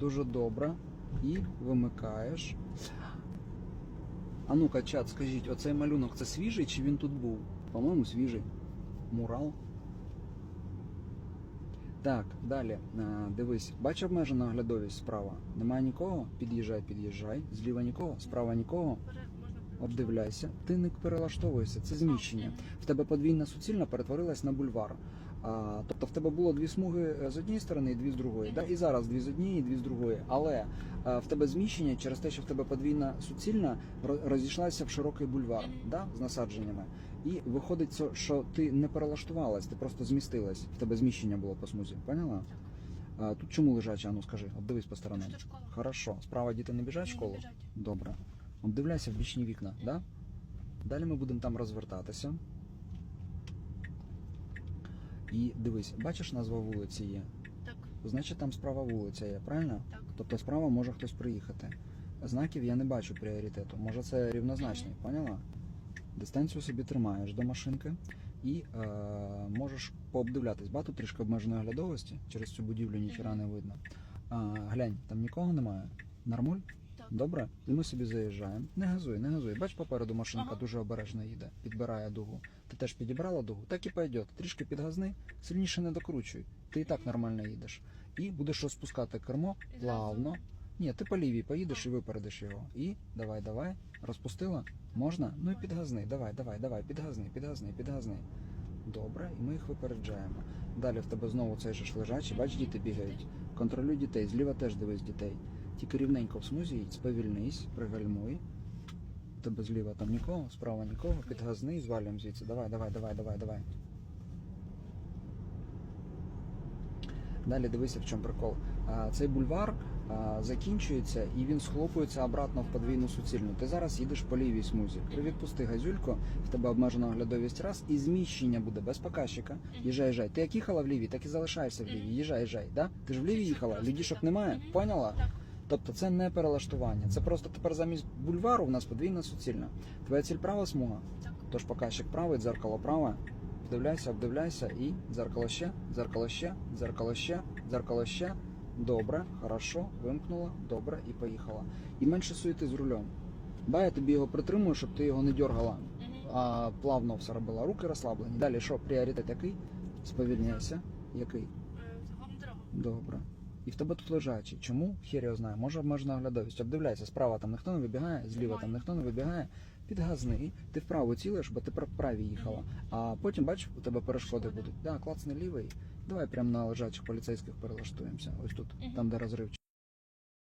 Дуже добре. І вимикаєш. А ну-ка, чат, скажіть, оцей малюнок це свіжий чи він тут був? По-моєму, свіжий. Мурал. Так, далі. Дивись, бач обмежена оглядовість справа. Немає нікого? Під'їжджай, під'їжджай. Зліва нікого, справа нікого. Обдивляйся. Ти не перелаштовуєшся, це зміщення. В тебе подвійна суцільна перетворилась на бульвар. А, тобто в тебе було дві смуги е, з однієї сторони і дві з другої. Да? І зараз дві з однієї, і дві з другої. Але е, в тебе зміщення через те, що в тебе подвійна суцільна розійшлася в широкий бульвар да? з насадженнями. І виходить, що ти не перелаштувалась, ти просто змістилась. В тебе зміщення було по смузі. Поняла? А, тут чому лежача? Ану скажи, обдивись по сторонам. Хорошо. Справа діти не біжать в школу? Добре. Обдивляйся в бічні вікна, да? Далі ми будемо там розвертатися. І дивись, бачиш, назва вулиці є. Так, Значить, там справа вулиця є, правильно? так. Тобто справа може хтось приїхати. Знаків я не бачу пріоритету. Може це рівнозначний, поняла? Дистанцію собі тримаєш до машинки і е, можеш пообдивлятись. Багато трішки обмеженої оглядовості, через цю будівлю ніхіра не видно. А, глянь, там нікого немає. Нормуль? Добре? І ми собі заїжджаємо. Не газуй, не газуй. Бач, попереду машинка Ага. дуже обережно їде, підбирає дугу. Ти теж підібрала дугу, так і пойде. Трішки підгазни, сильніше не докручуй. Ти і так нормально їдеш. І будеш розпускати кермо плавно. Ні, ти по лівій поїдеш і випередиш його. І давай, давай. Розпустила? Можна? Ну і підгазни. Давай, давай, давай, підгазни, підгазни, підгазни. Добре, і ми їх випереджаємо. Далі в тебе знову цей же ж лежачий, бач, діти бігають. Контролюй дітей, зліва теж дивись дітей. Тільки рівненько в смузі їдь, сповільнись, пригальмуй. Тебе зліва там нікого, справа нікого, підгазни звалюємо звідси. Давай, давай, давай, давай, давай. Далі дивися, в чому прикол. А, Цей бульвар а, закінчується і він схлопується обратно в подвійну суцільну. Ти зараз їдеш по лівій смузі. Ти відпусти газюльку, в тебе обмежена оглядовість раз, і зміщення буде без показчика. Їжджай, їжджай. Ти як їхала в лівій, так і залишаєшся в лівій. Їжджай, їжджай. Да? Ти ж в лівій їхала, людішок немає, поняла? Тобто це не перелаштування. Це просто тепер замість бульвару в нас подвійна суцільна. Твоя ціль права смуга. Так. Тож показчик правий, дзеркало праве. Вдивляйся, обдивляйся і дзеркало ще, дзеркало ще, дзеркало ще, дзеркало ще. Добре, хорошо, вимкнула, добре і поїхала. І менше суєти з рулем. Да, я тобі його притримую, щоб ти його не дергала, а плавно все робила. Руки розслаблені. Далі що, пріоритет який? Сповільняйся. Який? Е. Добре. І в тебе тут лежачий. Чому? Хір його знає. Може обмежена оглядовість. Обдивляйся, справа там ніхто не вибігає, зліва там ніхто не вибігає. Підгазни, ти вправо цілиш, бо ти праві вправі їхала. А потім, бач, у тебе перешкоди будуть. Да, клацний лівий. Давай прямо на лежачих поліцейських перелаштуємося. Ось тут, там, де розрив.